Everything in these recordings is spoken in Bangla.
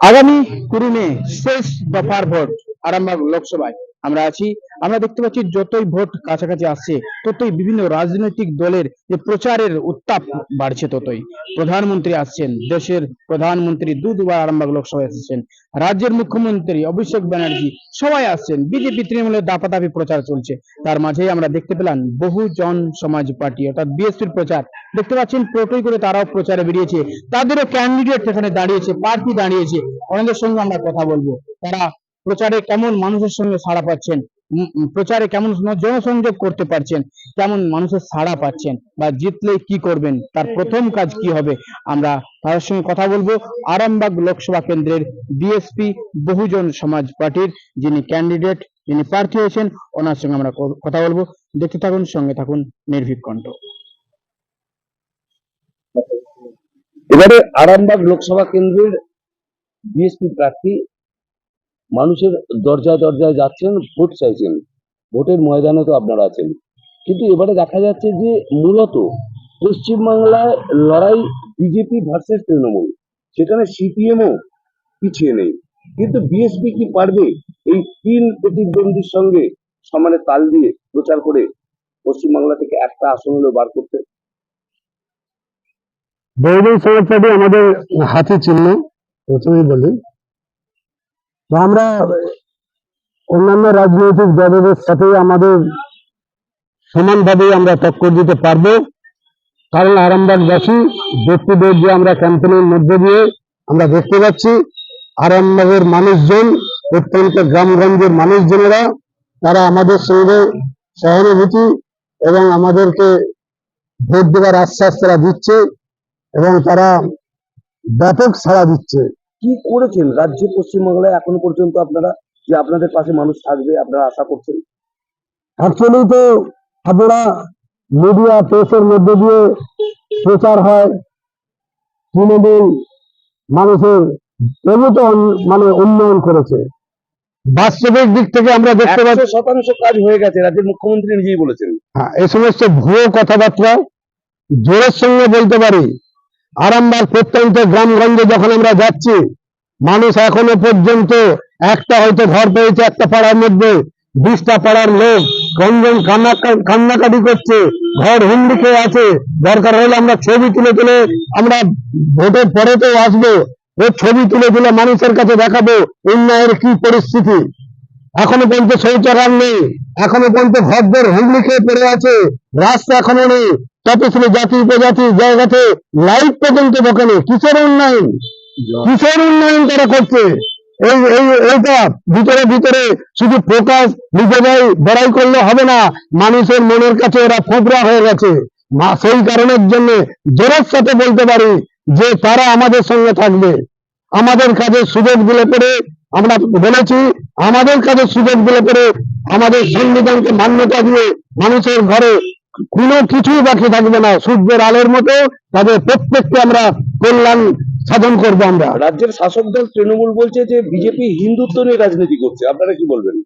আগামী কুড়ি মে শেষ দফার ভোট আরামবাগ লোকসভায়। আমরা আছি। আমরা দেখতে পাচ্ছি যতই ভোট কাছাকাছি আসছে, ততই বিভিন্ন রাজনৈতিক দলের যে প্রচারের উত্তাপ বাড়ছে ততই। প্রধানমন্ত্রী আসছেন, দেশের প্রধানমন্ত্রী দু দুবার আরামবাগ লোকসভায় এসেছেন, রাজ্যের মুখ্যমন্ত্রী অভিষেক ব্যানার্জি, সবাই আসছেন, বিজেপি তৃণমূলের দাপাদাপি প্রচার চলছে। তার মাঝেই আমরা দেখতে পেলাম বহু জন সমাজ পার্টি, অর্থাৎ বিএসপির প্রচার। দেখতে পাচ্ছেন টোটোই করে তারাও প্রচারে বেরিয়েছে। তাদেরও ক্যান্ডিডেট সেখানে দাঁড়িয়েছে, প্রার্থী দাঁড়িয়েছে। অনেকের সঙ্গে আমরা কথা বলব। তারা প্রচারে কেমন মানুষের সঙ্গে সাড়া পাচ্ছেন? প্রচারে কেমন জনসংযোগ করতে পারছেন? কেমন মানুষের সাড়া পাচ্ছেন? বা জিতলে কি করবেন? তার প্রথম কাজ কি হবে? আমরা তাদের সঙ্গে কথা বলব। আরামবাগ লোকসভা কেন্দ্রের বিএসপি বহুজন সমাজ পার্টির যিনি ক্যান্ডিডেট যিনি প্রার্থী হয়েছেন, ওনার সঙ্গে আমরা কথা বলব। দেখতে থাকুন, সঙ্গে থাকুন নির্ভীক কণ্ঠ। এবারে আরামবাগ লোকসভা কেন্দ্রের বিএসপি প্রার্থী মানুষের দরজায় দরজায় যাচ্ছেন, ভোট চাইছেন। ভোটের ময়দানে তো আপনারা আছেন। কিন্তু এবারে দেখা যাচ্ছে যে মূলত পশ্চিমবাংলায় লড়াই বিজেপি ভার্সেস তৃণমূল। সেখানে সিপিএমও পিছিয়ে নেই। কিন্তু বিএসপি কি পারবে এই তিন প্রতিদ্বন্দ্বীর সঙ্গে সমানে তাল দিয়ে প্রচার করে পশ্চিমবাংলা থেকে একটা আসন হলেও বার করতে? বহুজন সমাজপার্টি আমাদের হাতে চিহ্ন প্রথমেই বলি আমরা অন্যান্য রাজনৈতিক দলের সাথে আমাদের সমানভাবে আমরা টক্কর দিতে পারব। কারণ আরামবাগবাসী, ব্যক্তিদের যে আমরা ক্যাম্পেনের মধ্যে দিয়ে আমরা দেখতে পাচ্ছি, আরামবাগের মানুষজন প্রত্যন্ত গ্রামগঞ্জের মানুষজনেরা, তারা আমাদের সঙ্গে সহানুভূতি এবং আমাদেরকে ভোট দেওয়ার আশ্বাস তারা দিচ্ছে এবং তারা ব্যাপক সাড়া দিচ্ছে। কি করেছেন? রাজ্যে পশ্চিমবাংলায় এখনও পর্যন্ত আপনারা যে আপনাদের পাশে মানুষ থাকবে আপনারা আশা করছেন? অ্যাকচুয়ালি তো আপনারা মিডিয়া প্রেসের মধ্যে দিয়ে প্রচার হয়। তৃণমূল মানুষের প্রভূত মানে উন্নয়ন করেছে। বাস্তবিক দিক থেকে আমরা দেখতে পাচ্ছি শতাংশ কাজ হয়ে গেছে রাজ্যের মুখ্যমন্ত্রী নিজেই বলেছেন। হ্যাঁ, এই সমস্ত ভুয়ো কথাবার্তা জোরের সঙ্গে বলতে পারি। আরামবাগ প্রত্যন্ত গ্রামগঞ্জে যখন আমরা যাচ্ছি, মানুষ এখনও পর্যন্ত একটা হয়তো ঘর পেয়েছে, একটা পাড়ার মধ্যে, বিশটা পাড়ার লোক কান্না কান্নাকাটি করছে, ঘর হুন্ডি খেয়ে আছে, দরকার হলে আমরা ছবি তুলে তুলে আমরা ভোটের পরে তো আসব ওই ছবি তুলে তুলে মানুষের কাছে দেখাবো, উন্নয়নের কি পরিস্থিতি। এখনও পর্যন্ত শৌচাগার নেই। এখনও পর্যন্ত ঘরদের হুগলি খেয়ে পড়ে আছে। রাস্তা এখনও নেই। তপশিলি জাতি, উপজাতি জায়গাতে লাইট পর্যন্ত ঢোকেনি কিসের উন্নয়ন? কিসের উন্নয়ন তারা করছে? এই এই, এইটা ভিতরে ভিতরে শুধু প্রকাশ নিজেরাই বড়াই করলে হবে না। মানুষের মনের কাছে এরা ফোবরা হয়ে গেছে। মা, সেই কারণের জন্য জোরের সাথে বলতে পারি যে তারা আমাদের সঙ্গে থাকবে। আমাদের কাজের সুযোগ দিলে পরে আমরা বলেছি আমাদের কাজের সুযোগ দিলে পরে আমাদের সংবিধানকে মান্যতা দিয়ে মানুষের ঘরে কোনো কিছুই বাকি থাকবে না। সূর্যের আলোর মতো তাদের প্রত্যেককে আমরা কল্যাণ সাধন করব আমরা। রাজ্যের শাসক দল তৃণমূল বলছে যে বিজেপি হিন্দুত্ব নিয়ে রাজনীতি করছে। আপনারা কি বলবেন?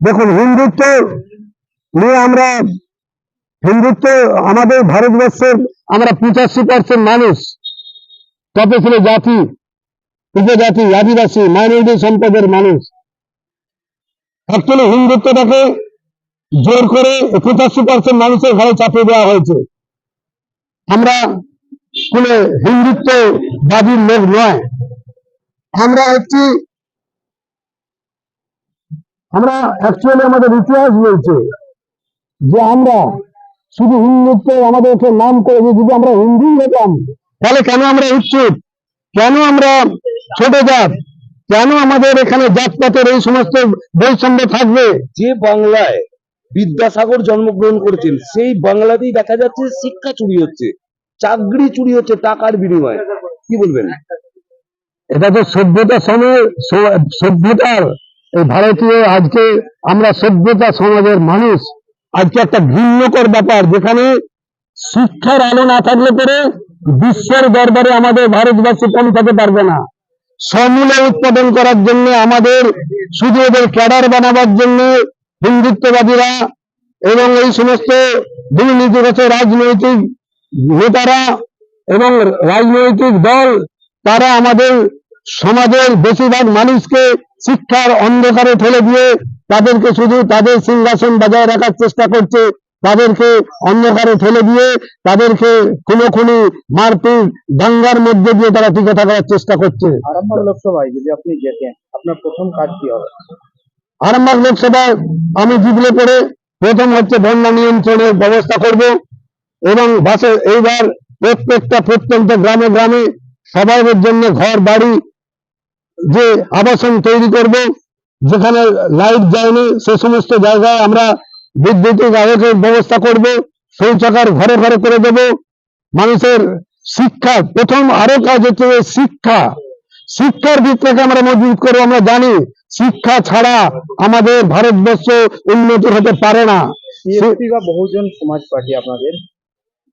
দেখুন হিন্দুত্ব নিয়ে আমরা হিন্দুত্ব আমাদের ভারতবর্ষের আমরা পঁচাশি পার্সেন্ট মানুষ তপশিলি জাতি উপজাতি, আদিবাসী, মাইনরিটি সম্পদের মানুষ। অ্যাকচুয়ালি হিন্দুত্বটাকে জোর করে পঁচাশি পার্সেন্ট মানুষের ঘরে চাপিয়ে দেওয়া হয়েছে। আমরা কোন হিন্দুত্ববাদীর লোক নয়। আমরা হচ্ছি আমরা অ্যাকচুয়ালি আমাদের ইতিহাস বলছে যে আমরা শুধু হিন্দুত্ব আমাদেরকে নাম করে যদি আমরা হিন্দু হতাম, তাহলে কেন আমরা উচ্চুত কেন আমরা ছোট জাত। কেন আমাদের এখানে জাতপাতের এই সমস্ত বৈষম্য থাকবে? যে বাংলায় বিদ্যাসাগর জন্মগ্রহণ করেছেন সেই বাংলাতেই দেখা যাচ্ছে শিক্ষা চুরি হচ্ছে চাকরি চুরি হচ্ছে টাকার বিনিময়ে। কি বলবেন? এটা তো সভ্যতার সময় সভ্যতার এই ভারতীয় আজকে আমরা সভ্যতা সমাজের মানুষ আজকে একটা ঘৃণ্যকর ব্যাপার যেখানে শিক্ষার আলো না থাকলে পরে বিশ্বের দরবারে আমাদের ভারতবর্ষ পৌঁছাতে পারবে না। সমূলে উৎপাদন করার জন্য আমাদের, শুধু ওদের ক্যাডার বানাবার জন্য হিন্দুত্ববাদীরা এবং এই সমস্ত দুর্নীতিগ্রস্ত রাজনৈতিক নেতারা এবং রাজনৈতিক দল, তারা আমাদের সমাজের বেশিরভাগ মানুষকে শিক্ষার অন্ধকারে ঠেলে দিয়ে তাদেরকে শুধু তাদের সিংহাসন বজায় রাখার চেষ্টা করছে। তাদেরকে অন্ধকারে ফেলে দিয়ে তাদেরকে খুনো খুনি মারপিট দাঙ্গার মধ্যে দিয়ে তারা টিকে থাকার চেষ্টা করছে। আরামবাগ লোকসভায় যদি আপনি জেতেন আপনার প্রথম কাজ কি হবে? আরামবাগ লোকসভায় আমি জিতলে পরে প্রথম হচ্ছে বন্যা নিয়ন্ত্রণের ব্যবস্থা করব এবং বাসে এইবার প্রত্যেকটা প্রত্যন্ত গ্রামে গ্রামে সবাইয়ের জন্য ঘর বাড়ি যে আবাসন তৈরি করব যেখানে লাইট যায়নি সে সমস্ত জায়গায় আমরা বিদ্যুতিক আলোকের ব্যবস্থা করব শৌচাগার ঘরে ঘরে করে দেব। মানুষের শিক্ষা প্রথম আরও কাজ হচ্ছে শিক্ষা। শিক্ষার থেকে আমরা মজবুত করব আমরা জানি শিক্ষা ছাড়া আমাদের ভারতবর্ষ উন্নতি হতে পারে না। বহুজন সমাজ পার্টি আপনাদের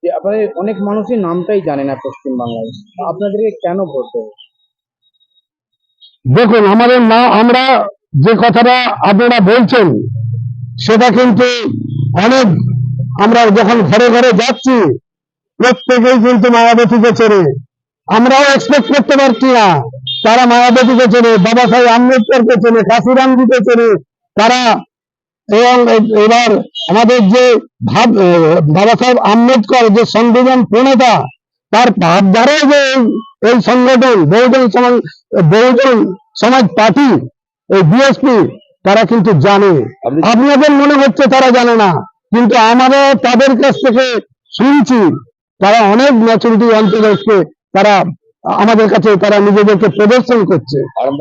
যে আপনাদের অনেক মানুষই নামটাই জানে না পশ্চিম বাংলায় আপনাদেরকে কেন ভোট দেবে? দেখুন আমাদের না আমরা যে কথাটা আপনারা বলছেন সেটা কিন্তু অনেক আমরা যখন ঘরে ঘরে যাচ্ছি, প্রত্যেকেই কিন্তু মায়াবতীকে চেনে। আমরাও এক্সপেক্ট করতে পারছি না। তারা মায়াবতীকে চেনে, বাবা সাহেব আম্বেদকরকে চেনে কাশিরামজিকে চেনে। তারা এবং এবার আমাদের যে ভাব বাবা সাহেব আম্বেদকর যে সংবিধান প্রণেতা, তার ভাবধারায় যে এই- সংগঠন, বহুজন সমাজ বহুজন সমাজ পার্টি, এই বিএসপি তারা কিন্তু জানে। আপনাদের মনে হচ্ছে তারা জানে না কিন্তু আমাদের তাদের কাছ থেকে শুনছি তারা অনেক ম্যাচুরিটি অন্তর্গত তারা আমাদের কাছে তারা নিজেদেরকে প্রদর্শন করছে।